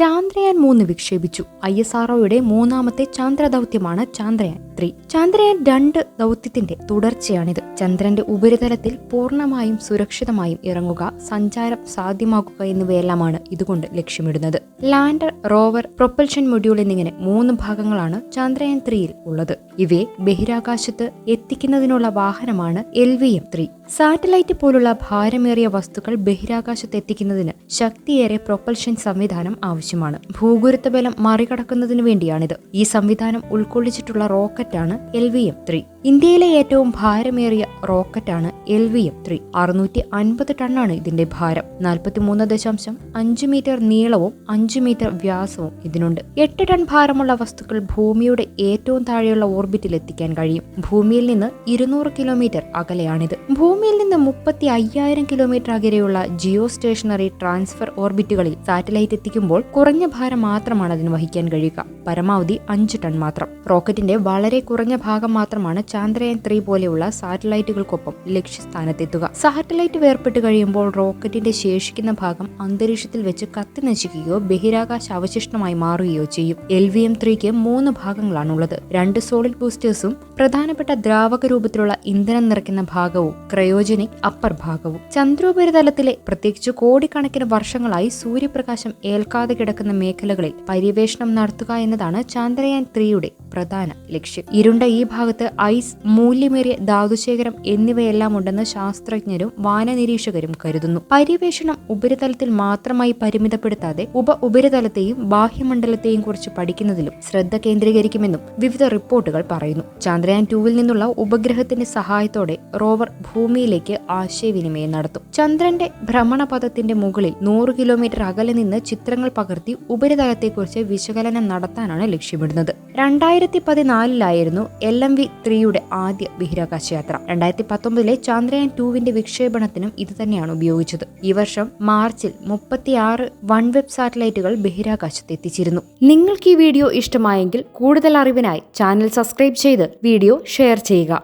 ചാന്ദ്രയാൻ മൂന്ന് വിക്ഷേപിച്ചു. I S ആർഒയുടെ മൂന്നാമത്തെ ചാന്ദ്ര ദൗത്യമാണ് ചാന്ദ്രയാൻ ത്രീ. ചാന്ദ്രയാൻ രണ്ട് ദൗത്യത്തിന്റെ തുടർച്ചയാണിത്. ചന്ദ്രന്റെ ഉപരിതലത്തിൽ പൂർണമായും സുരക്ഷിതമായും ഇറങ്ങുക സഞ്ചാരം സാധ്യമാക്കുക എന്നിവയെല്ലാമാണ് ഇതുകൊണ്ട് ലക്ഷ്യമിടുന്നത്. ലാൻഡർ റോവർ പ്രൊപ്പൽഷൻ മൊഡ്യൂൾ എന്നിങ്ങനെ മൂന്ന് ഭാഗങ്ങളാണ് ചാന്ദ്രയാൻ ത്രീയിൽ ഉള്ളത്. ഇവയെ ബഹിരാകാശത്ത് എത്തിക്കുന്നതിനുള്ള വാഹനമാണ് L V M three. Satellite പോലുള്ള ഭാരമേറിയ വസ്തുക്കൾ ബഹിരാകാശത്ത് എത്തിക്കുന്നതിന് ശക്തിയേറെ പ്രൊപ്പൽഷൻ സംവിധാനം ആവശ്യമാണ് ഭൂഗുരുത്വ ബലം മറികടക്കുന്നതിനു വേണ്ടിയാണിത്. ഈ സംവിധാനം ഉൾക്കൊള്ളിച്ചിട്ടുള്ള റോക്കറ്റാണ് എൽ വി എം ത്രീ. ഇന്ത്യയിലെ ഏറ്റവും ഭാരമേറിയ റോക്കറ്റാണ് എൽ വി എം ത്രീ. അറുന്നൂറ്റി അൻപത് ടണ്ണാണ് ഇതിന്റെ ഭാരം. നാൽപ്പത്തിമൂന്ന് ദശാംശം അഞ്ച് മീറ്റർ നീളവും അഞ്ച് മീറ്റർ വ്യാസവും ഇതിനുണ്ട്. എട്ട് ടൺ ഭാരമുള്ള വസ്തുക്കൾ ഭൂമിയുടെ ഏറ്റവും താഴെയുള്ള ഓർബിറ്റിൽ എത്തിക്കാൻ കഴിയും. ഭൂമിയിൽ നിന്ന് ഇരുന്നൂറ് കിലോമീറ്റർ അകലെയാണിത്. ഭൂമിയിൽ നിന്ന് മുപ്പത്തി അയ്യായിരം കിലോമീറ്റർ അകലെയുള്ള ജിയോ സ്റ്റേഷനറി ട്രാൻസ്ഫർ ഓർബിറ്റുകളിൽ സാറ്റലൈറ്റ് എത്തിക്കുമ്പോൾ കുറഞ്ഞ ഭാരം മാത്രമാണ് അതിന് വഹിക്കാൻ കഴിയുക. പരമാവധി അഞ്ച് ടൺ മാത്രം. റോക്കറ്റിന്റെ വളരെ കുറഞ്ഞ ഭാഗം മാത്രമാണ് ചാന്ദ്രയാൻ ത്രീ പോലെയുള്ള സാറ്റലൈറ്റുകൾക്കൊപ്പം ലക്ഷ്യസ്ഥാനത്തെത്തുക. സാറ്റലൈറ്റ് വേർപെട്ട് കഴിയുമ്പോൾ റോക്കറ്റിന്റെ ശേഷിക്കുന്ന ഭാഗം അന്തരീക്ഷത്തിൽ വെച്ച് കത്തി നശിക്കുകയോ ബഹിരാകാശ അവശിഷ്ടമായി മാറുകയോ ചെയ്യും. എൽ വി എം ത്രീക്ക് മൂന്ന് ഭാഗങ്ങളാണുള്ളത്. രണ്ട് സോളിഡ് ബൂസ്റ്റേഴ്സും പ്രധാനപ്പെട്ട ദ്രാവക രൂപത്തിലുള്ള ഇന്ധനം നിറയ്ക്കുന്ന ഭാഗവും ക്രയോജനിക് അപ്പർ ഭാഗവും. ചന്ദ്രോപരിതലത്തിലെ പ്രത്യേകിച്ച് കോടിക്കണക്കിന് വർഷങ്ങളായി സൂര്യപ്രകാശം ഏൽക്കാതെ കിടക്കുന്ന മേഖലകളിൽ പര്യവേഷണം നടത്തുക എന്നതാണ് ചാന്ദ്രയാൻ ത്രീയുടെ പ്രധാന ലക്ഷ്യം. ഇരുണ്ട ഈ ഭാഗത്ത് ഐസ് മൂല്യമേറിയ ധാതുശേഖരം എന്നിവയെല്ലാം ഉണ്ടെന്ന് ശാസ്ത്രജ്ഞരും വാനനിരീക്ഷകരും കരുതുന്നു. പര്യവേഷണം ഉപരിതലത്തിൽ മാത്രമായി പരിമിതപ്പെടുത്താതെ ഉപ ഉപരിതലത്തെയും ബാഹ്യമണ്ഡലത്തെയും കുറിച്ച് പഠിക്കുന്നതിലും ശ്രദ്ധ കേന്ദ്രീകരിക്കുമെന്നും വിവിധ റിപ്പോർട്ടുകൾ പറയുന്നു. ചന്ദ്രയാൻ ടൂവിൽ നിന്നുള്ള ഉപഗ്രഹത്തിന്റെ സഹായത്തോടെ റോവർ ഭൂമിയിലേക്ക് ആശയവിനിമയം നടത്തും. ചന്ദ്രന്റെ ഭ്രമണപഥത്തിന്റെ മുകളിൽ നൂറ് കിലോമീറ്റർ അകലെ നിന്ന് ചിത്രങ്ങൾ പകർത്തി ഉപരിതലത്തെക്കുറിച്ച് വിശകലനം നടത്താനാണ് ലക്ഷ്യമിടുന്നത്. രണ്ടായിരത്തി പതിനാലിലായിരുന്നു എൽ എം വി ത്രീയുടെ ആദ്യ ബഹിരാകാശ യാത്ര രണ്ടായിരത്തി പത്തൊമ്പതിലെ ചന്ദ്രയാൻ ടൂവിന്റെ വിക്ഷേപണത്തിനും ഇത് തന്നെയാണ് ഉപയോഗിച്ചത്. ഈ വർഷം മാർച്ചിൽ മുപ്പത്തിയാറ് വൺ വെബ് സാറ്റലൈറ്റുകൾ ബഹിരാകാശത്ത് എത്തിച്ചിരുന്നു. നിങ്ങൾക്ക് ഈ വീഡിയോ ഇഷ്ടമായെങ്കിൽ കൂടുതൽ അറിവിനായി ചാനൽ സബ്സ്ക്രൈബ് ചെയ്ത് വീഡിയോ ഷെയർ ചെയ്യുക.